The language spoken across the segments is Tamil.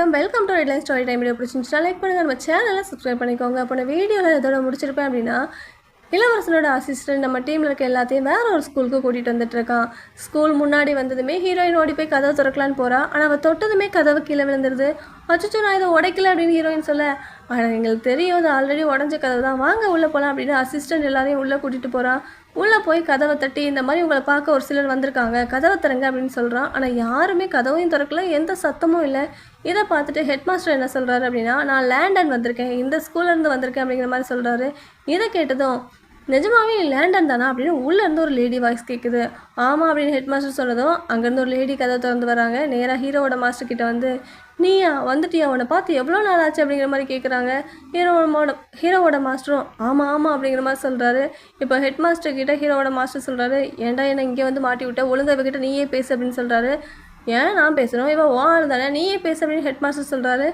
வணக்கம். Welcome to redline story time video பிடிச்சிருந்துச்சா like பண்ணுங்கள் நம்ம சேனலை சப்ஸ்கிரைப் பண்ணிக்கோங்க. அப்போ நான் வீடியோவில் இதோட முடிச்சிருப்பேன் அப்படின்னா இளவரசனோட அசிஸ்டன்ட் நம்ம டீமில் இருக்க எல்லாத்தையும் வேற ஒரு ஸ்கூலுக்கு கூட்டிகிட்டு வந்துட்டு இருக்கான். ஸ்கூல் முன்னாடி வந்ததுமே ஹீரோயின் ஓடி போய் கதவை திறக்கலான்னு போகிறான் ஆனால் அவள் தொட்டதுமே கதவு கீழே விழுந்துருது. அச்சோ நான் இதை உடைக்கல அப்படின்னு ஹீரோயின் சொல்ல ஆனால் எங்களுக்கு தெரியும் அது ஆல்ரெடி உடஞ்ச கதவு தான். வாங்க உள்ளே போகலாம் அப்படின்னு அசிஸ்டன்ட் எல்லாரையும் உள்ளே கூட்டிகிட்டு போகிறான் உள்ளே போய் கதவை தட்டி இந்த மாதிரி உங்களை பார்க்க ஒரு சிலர் வந்திருக்காங்க. கதவை திறங்க அப்படின்னு சொல்கிறான் ஆனால் யாருமே கதவையும் திறக்கல எந்த சத்தமும் இல்லை. இதை பார்த்துட்டு ஹெட் மாஸ்டர் என்ன சொல்கிறாரு அப்படின்னா நான் லேண்டன் வந்திருக்கேன். இந்த ஸ்கூல்லேருந்து வந்திருக்கேன் அப்படிங்கிற மாதிரி சொல்கிறாரு இதை கேட்டதும் நிஜமாவே லேண்டன் தானா? அப்படின்னு உள்ளேருந்து ஒரு லேடி வாய்ஸ் கேட்குது ஆமாம் அப்படின்னு ஹெட் மாஸ்டர் சொன்னதும் அங்கேருந்து ஒரு லேடி கதை திறந்து வராங்க. நேராக ஹீரோவோட மாஸ்டர் கிட்ட வந்து நீயா வந்துட்டியா? அவனை பார்த்து எவ்வளோ நாள் ஆச்சு அப்படிங்கிற மாதிரி கேட்குறாங்க ஹீரோவோட ஹீரோவோட மாஸ்டரும் ஆமாம் ஆமாம் அப்படிங்கிற மாதிரி சொல்கிறாரு இப்போ ஹெட் மாஸ்டர் கிட்ட ஹீரோவோட மாஸ்டர் சொல்கிறாரு ஏன்டா என்ன இங்கே வந்து மாட்டி விட்ட? ஒழுங்கா இவகிட்ட நீயே பேசு அப்படின்னு சொல்கிறாரு ஏன்? நான் பேசுகிறோம் இவன் ஓ ஆள் தானே. நீயே பேசு அப்படின்னு ஹெட் மாஸ்டர் சொல்கிறாரு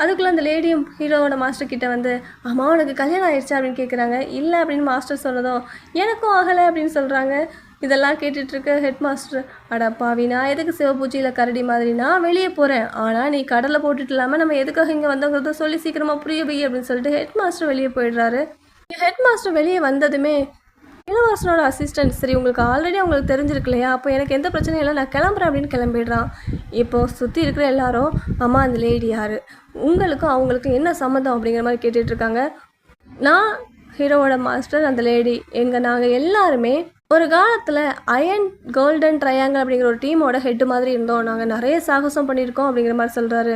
அதுக்குள்ளே அந்த லேடியும் ஹீரோவோட மாஸ்டர் கிட்ட வந்து அம்மா உனக்கு கல்யாணம் ஆயிடுச்சா? அப்படின்னு கேட்குறாங்க இல்லை அப்படின்னு மாஸ்டர் சொன்னதும் எனக்கும் ஆகலை அப்படின்னு சொல்கிறாங்க இதெல்லாம் கேட்டுட்ருக்க ஹெட் மாஸ்டர் அடப்பாவி நான் எதுக்கு சிவபூஜையில் கரடி மாதிரி? நான் வெளியே போகிறேன் ஆனால் நீ கடலை போட்டுட்டு இல்லாமல் நம்ம எதுக்காக இங்கே வந்தோங்கிறத சொல்லி சீக்கிரமாக புரிய வை அப்படின்னு சொல்லிட்டு ஹெட் மாஸ்டர் வெளியே போயிடுறாரு. ஹெட் மாஸ்டர் வெளியே வந்ததுமே இளவரசனோட அசிஸ்டன்ட் சரி உங்களுக்கு ஆல்ரெடி அவங்களுக்கு தெரிஞ்சிருக்கு இல்லையா? அப்போ எனக்கு எந்த பிரச்சனையும் இல்லை நான் கிளம்புறேன் அப்படின்னு கிளம்பிடுறான். இப்போது சுற்றி இருக்கிற எல்லாரும் அம்மா அந்த லேடி யார்? உங்களுக்கும் அவங்களுக்கும் என்ன சம்மந்தம் அப்படிங்கிற மாதிரி கேட்டுட்ருக்காங்க. நான் ஹீரோவோட மாஸ்டர் அந்த லேடி எங்கள் நாங்கள் எல்லாருமே ஒரு காலத்தில் அயன் கோல்டன் ட்ரையாங்கிள் அப்படிங்கிற ஒரு டீமோட ஹெட் மாதிரி இருந்தோம். நாங்கள் நிறைய சாகசம் பண்ணியிருக்கோம் அப்படிங்கிற மாதிரி சொல்கிறாரு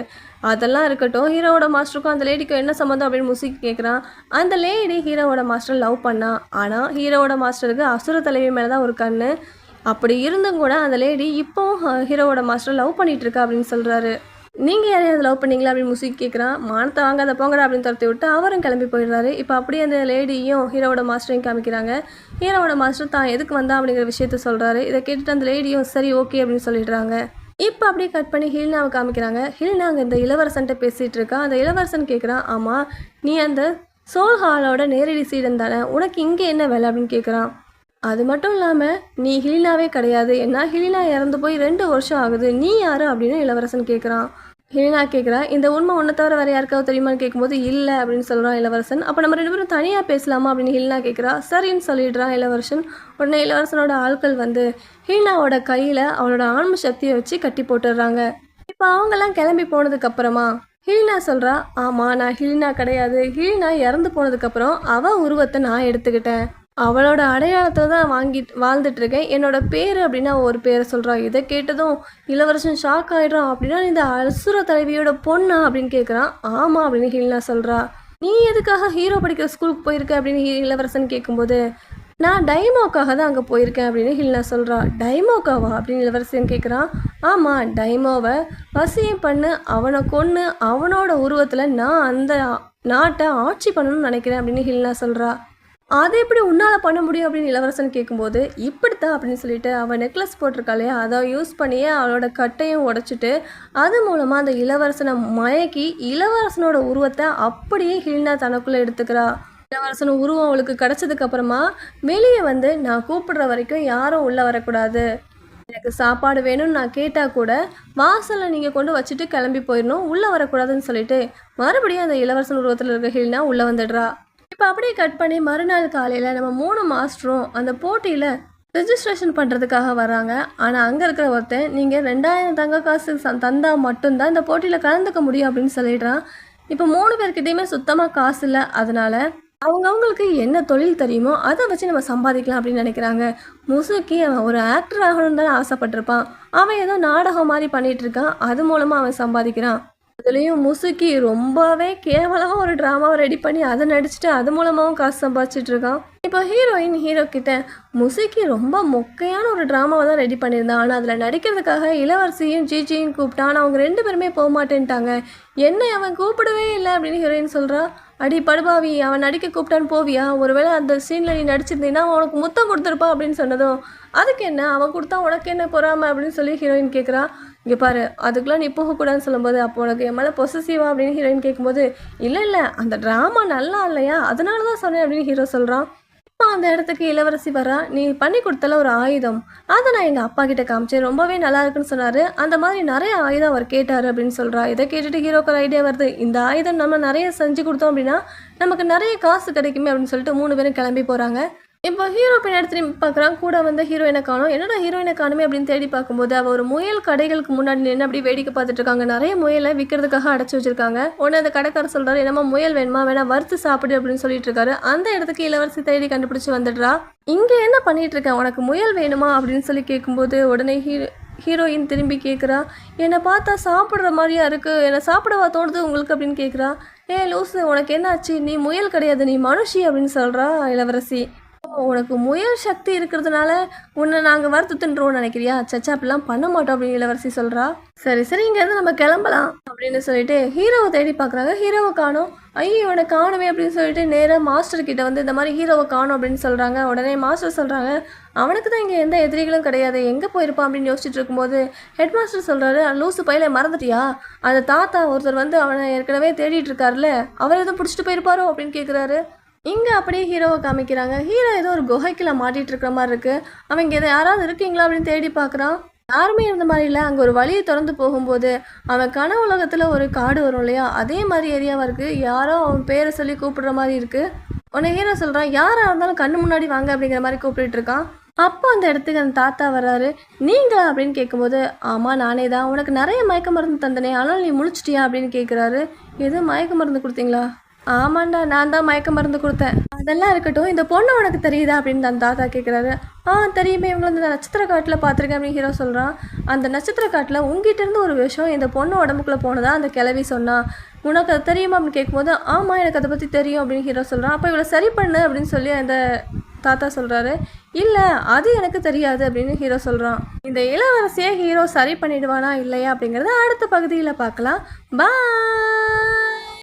அதெல்லாம் இருக்கட்டும் ஹீரோவோட மாஸ்டருக்கும் அந்த லேடிக்கும் என்ன சம்மந்தம் அப்படின்னு முசிக் கேட்குறான் அந்த லேடி ஹீரோவோட மாஸ்டர் லவ் பண்ணா. ஆனால் ஹீரோவோட மாஸ்டருக்கு அசுர தலைவி மேலே தான் ஒரு கண்ணு. அப்படி இருந்தும் கூட அந்த லேடி இப்போவும் ஹீரோவோட மாஸ்டர் லவ் பண்ணிகிட்ருக்கா இருக்கா அப்படின்னு சொல்கிறாரு நீங்கள் யாரையாவது லவ் பண்ணீங்களா அப்படின்னு முசிக் கேட்குறான் மானத்தை வாங்காத போங்கடா அப்படின்னு துரத்தி விட்டு அவரும் கிளம்பி போயிடுறாரு. இப்போ அப்படியே அந்த லேடியும் ஹீரோவோட மாஸ்டரையும் காமிக்கிறாங்க. ஹீரோவோட மாஸ்டர் தான் எதுக்கு வந்தா அப்படிங்கிற விஷயத்த சொல்கிறாரு இதை கேட்டுட்டு அந்த லேடியும் சரி ஓகே அப்படின்னு சொல்லிடுறாங்க. இப்போ அப்படியே கட் பண்ணி ஹில்னாவை காமிக்கிறாங்க. ஹில்னா அங்கே இந்த இளவரசன்ட்ட பேசிகிட்டு இருக்கான் அந்த இளவரசன் கேட்குறான் ஆமாம் நீ அந்த சோல் ஹாலோட நேரடி சீடன் தானே உனக்கு இங்கே என்ன வேலை? அப்படின்னு கேட்குறான் அது மட்டும் இல்லாமல் நீ ஹிலினாவே கிடையாது. ஏன்னா ஹிலினா இறந்து போய் ரெண்டு வருஷம் ஆகுது. நீ யாரு? அப்படின்னு இளவரசன் கேட்குறான் ஹிலினா கேட்குறா இந்த உண்மை ஒன்று தவிர வேறு யாருக்காவது தெரியுமான்னு கேட்கும்போது இல்லை அப்படின்னு சொல்கிறான் இளவரசன். அப்போ நம்ம ரெண்டு பேரும் தனியாக பேசலாமா அப்படின்னு ஹீனா கேட்குறா சரின்னு சொல்லிடுறான் இளவரசன். உடனே இளவரசனோட ஆட்கள் வந்து ஹீனாவோட கையில் அவளோட ஆன்ம சக்தியை வச்சு கட்டி போட்டுடுறாங்க. இப்போ அவங்கெல்லாம் கிளம்பி போனதுக்கப்புறமா ஹீனா சொல்கிறா ஆமாம் நான் ஹிலினா கிடையாது. ஹிலினா இறந்து போனதுக்கப்புறம் அவள் உருவத்தை நான் எடுத்துக்கிட்டேன். அவளோட அடையாளத்தில் தான் வாங்கிட்டு வாழ்ந்துட்டு இருக்கேன் என்னோட பேர் அப்படின்னு ஒரு பேரை சொல்கிறா இதை கேட்டதும் இளவரசன் ஷாக் ஆகிடும் அப்படின்னா நீ இந்த அசுர தலைவியோட பொண்ணா? அப்படின்னு கேட்குறான் ஆமாம் அப்படின்னு ஹிலினா சொல்கிறா நீ எதுக்காக ஹீரோ படிக்கிற ஸ்கூலுக்கு போயிருக்க? அப்படின்னு இளவரசன் கேட்கும்போது நான் டைமோக்காக தான் அங்கே போயிருக்கேன் அப்படின்னு ஹில்னா சொல்கிறா டைமோக்காவா? அப்படின்னு இளவரசன் கேட்குறான் ஆமாம் டைமோவை. வசியம் பண்ணு அவனை கொன்று அவனோட உருவத்தில் நான் அந்த நாட்டை ஆட்சி பண்ணணும்னு நினைக்கிறேன் அப்படின்னு ஹில்னா சொல்கிறா அதை எப்படி உன்னால் பண்ண முடியும் அப்படின்னு இளவரசன் கேட்கும்போது இப்படித்தான் அப்படின்னு சொல்லிட்டு அவள் நெக்லஸ் போட்டிருக்கா இல்லையா? அதை யூஸ் பண்ணியே அவளோட கட்டையும் உடைச்சிட்டு அது மூலமாக அந்த இளவரசனை மயக்கி இளவரசனோட உருவத்தை அப்படியே ஹில்னா தனக்குள்ளே எடுத்துக்கிறா. இளவரசன் உருவம் அவளுக்கு கிடச்சதுக்கு அப்புறமா வெளியே வந்து நான் கூப்பிடுற வரைக்கும் யாரும் உள்ளே வரக்கூடாது. எனக்கு சாப்பாடு வேணும்னு நான் கேட்டால் கூட வாசலில் நீங்கள் கொண்டு வச்சுட்டு கிளம்பி போயிடணும் உள்ளே வரக்கூடாதுன்னு சொல்லிட்டு மறுபடியும் அந்த இளவரசன் உருவத்தில் இருக்க ஹில்னா உள்ளே வந்துடுறா. இப்போ அப்படியே கட் பண்ணி மறுநாள் காலையில் நம்ம மூணு மாஸ்டரும் அந்த போட்டியில் ரிஜிஸ்ட்ரேஷன் பண்ணுறதுக்காக வராங்க ஆனால் அங்கே இருக்கிற ஒருத்தன் நீங்கள் ரெண்டாயிரம் தங்க காசு தந்தால் மட்டும்தான் இந்த போட்டியில் கலந்துக்க முடியும் அப்படின்னு சொல்லிடுறான். இப்போ மூணு பேர்கிட்டயுமே சுத்தமாக காசு இல்லை. அதனால அவங்கவுங்களுக்கு என்ன தொழில் தெரியுமோ அதை வச்சு நம்ம சம்பாதிக்கலாம் அப்படின்னு நினைக்கிறாங்க. முசுக்கி அவன் ஒரு ஆக்டர் ஆகணும்னு தானே ஆசைப்பட்டிருப்பான். அவன் ஏதோ நாடகம் மாதிரி பண்ணிகிட்டு இருக்கான். அது மூலமாக அவன் சம்பாதிக்கிறான். அதுலேயும் முசுக்கி ரொம்பவே கேவலமாக ஒரு ட்ராமாவை ரெடி பண்ணி அதை நடிச்சுட்டு அது மூலமாகவும் காசு சம்பாதிச்சிட்டு இருக்கான். இப்போ ஹீரோயின் ஹீரோ கிட்ட முசுக்கி ரொம்ப மொக்கையான ஒரு ட்ராமாவை தான் ரெடி பண்ணியிருந்தான். ஆனால் அதில் நடிக்கிறதுக்காக இளவரசியும் ஜிஜியும் கூப்பிட்டான். ஆனால் அவங்க ரெண்டு பேருமே போக மாட்டேன்ட்டாங்க. என்ன அவன் கூப்பிடவே இல்லை அப்படின்னு ஹீரோயின் சொல்கிறான் அடி படுபாவி அவன் நடிக்க கூப்பிட்டான்னு போவியா? ஒருவேளை அந்த சீனில் நீ நடிச்சிருந்தீங்கன்னா அவன் உனக்கு முத்தம் கொடுத்துருப்பா அப்படின்னு சொன்னதும் அதுக்கு என்ன? அவன் கொடுத்தா உனக்கு என்ன பொறாம அப்படின்னு சொல்லி ஹீரோயின் கேட்குறா இங்கே பாரு அதுக்கெலாம் நீ போகக்கூடாதுன்னு சொல்லும்போது அப்போ உனக்கு என் மேலே பொசசிவா அப்படின்னு ஹீரோயின் கேட்கும்போது இல்லை இல்லை அந்த ட்ராமா நல்லா இல்லையா? அதனால தான் சொன்னேன் அப்படின்னு ஹீரோ சொல்கிறான் அப்போ அந்த இடத்துக்கு இளவரசி வரா நீ பண்ணி கொடுத்தல ஒரு ஆயுதம். அதை நான் எங்கள் அப்பா கிட்ட காமிச்சேன். ரொம்பவே நல்லா இருக்குன்னு சொன்னார். அந்த மாதிரி நிறைய ஆயுதம் அவர் கேட்டார் அப்படின்னு சொல்கிறா இதை கேட்டுட்டு ஹீரோக்கு ஒரு ஐடியா வருது. இந்த ஆயுதம் நம்ம நிறைய செஞ்சு கொடுத்தோம் அப்படின்னா நமக்கு நிறைய காசு கிடைக்குமே அப்படின்னு சொல்லிட்டு மூணு பேரும் கிளம்பி போகிறாங்க இப்போ ஹீரோ பின்னாடி திரும்பி பார்க்குறான் கூட வந்து ஹீரோயினை காணும். என்னடா ஹீரோயினை காணுமே அப்படின்னு தேடி பார்க்கும்போது அவள் ஒரு முயல் கடைகளுக்கு முன்னாடி நின்று அப்படி வேடிக்கை பார்த்துட்டு இருக்காங்க. நிறைய முயலை விற்கிறதுக்காக அடைச்சி வச்சிருக்காங்க. உடனே அந்த கடைக்காரர் சொல்கிறாரு என்னமா முயல் வேணுமா? வேணா வறுத்து சாப்பிடு அப்படின்னு சொல்லிட்டு இருக்காரு. அந்த இடத்துக்கு இளவரசி தேடி கண்டுபிடிச்சி வந்துடுறா. இங்கே என்ன பண்ணிட்டு இருக்கேன் உனக்கு முயல் வேணுமா? அப்படின்னு சொல்லி கேட்கும்போது உடனே ஹீரோ ஹீரோயின் திரும்பி கேட்குறா என்னை பார்த்தா சாப்பிட்ற மாதிரியா இருக்குது என்னை சாப்பிடவா தோணுது உங்களுக்கு? அப்படின்னு கேட்குறா ஏ லூசு உனக்கு என்னாச்சு? நீ முயல் கிடையாது நீ மனுஷி அப்படின்னு சொல்கிறா இளவரசி. உனக்கு முயல் சக்தி இருக்கிறதுனால உன்னை நாங்கள் வறுத்து தின்றோம்னு நினைக்கிறியா? சச்சா அப்படிலாம் பண்ண மாட்டோம் அப்படின்னு இளவரசி சொல்கிறா சரி சரி இங்கேருந்து நம்ம கிளம்பலாம் அப்படின்னு சொல்லிட்டு ஹீரோவை தேடி பார்க்குறாங்க. ஹீரோவை காணோம். ஐயோ இவனை காணுமே அப்படின்னு சொல்லிட்டு நேராக மாஸ்டர் கிட்ட வந்து இந்த மாதிரி ஹீரோவை காணும் அப்படின்னு சொல்கிறாங்க உடனே மாஸ்டர் சொல்கிறாங்க அவனுக்கு தான் இங்கே எந்த எதிரிகளும் கிடையாது. எங்கே போயிருப்பான்? அப்படின்னு யோசிச்சுட்டு இருக்கும்போது ஹெட் மாஸ்டர் சொல்கிறாரு லூசு பையில மறந்துட்டியா? அந்த தாத்தா ஒருத்தர் வந்து அவனை ஏற்கனவே தேடிட்டு இருக்காருல்ல. அவர் எதுவும் பிடிச்சிட்டு போயிருப்பாரோ? அப்படின்னு கேட்குறாரு இங்கே அப்படியே ஹீரோவை காமிக்கிறாங்க. ஹீரோ ஏதோ ஒரு குகைக்குள்ள மாட்டிட்டு இருக்கிற மாதிரி இருக்கு. அவன் இங்கே யாராவது இருக்கீங்களா அப்படின்னு தேடி பார்க்குறான். யாருமே இருந்த மாதிரி இல்லை. அங்கே ஒரு வழியை திறந்து போகும்போது அவன் கன உலகத்தில் ஒரு காடு வரும் இல்லையா? அதே மாதிரி ஏரியாவாக இருக்குது யாரோ அவன் பேரை சொல்லி கூப்பிடுற மாதிரி இருக்குது உன்னை ஹீரோ சொல்கிறான் யாராக இருந்தாலும் கண்ணு முன்னாடி வாங்க அப்படிங்கிற மாதிரி கூப்பிட்டு இருக்கான். அப்போ அந்த இடத்துக்கு அந்த தாத்தா வர்றாரு. நீங்களா? அப்படின்னு கேட்கும்போது ஆமாம் நானே தான். உனக்கு நிறைய மயக்க மருந்து தந்தனே. ஆனால் நீ முழிச்சிட்டியா? அப்படின்னு கேட்குறாரு எது மயக்க மருந்து கொடுத்தீங்களா? ஆமாண்டா நான் தான் மயக்க மருந்து கொடுத்தேன். அதெல்லாம் இருக்கட்டும் இந்த பொண்ணு உனக்கு தெரியுதா அப்படின்னு அந்த தாத்தா கேட்குறாரு ஆ தெரியுமே இவங்க வந்து நட்சத்திர காட்டில் பார்த்துருக்கேன் அப்படின்னு ஹீரோ சொல்கிறான் அந்த நட்சத்திர காட்டில் உங்ககிட்டருந்து ஒரு விஷயம் இந்த பொண்ணு உடம்புக்குள்ளே போனதா அந்த கிளவி சொன்னா. உனக்கு அது தெரியுமா அப்படின்னு கேட்கும்போது ஆமாம் எனக்கு அதை பற்றி தெரியும் அப்படின்னு ஹீரோ சொல்கிறான் அப்போ இவளை சரி பண்ணு அப்படின்னு சொல்லி அந்த தாத்தா சொல்கிறாரு இல்லை அது எனக்கு தெரியாது அப்படின்னு ஹீரோ சொல்கிறான் இந்த இளவரசியை ஹீரோ சரி பண்ணிடுவானா இல்லையா அப்படிங்கிறத அடுத்த பகுதியில் பார்க்கலாம். பாய்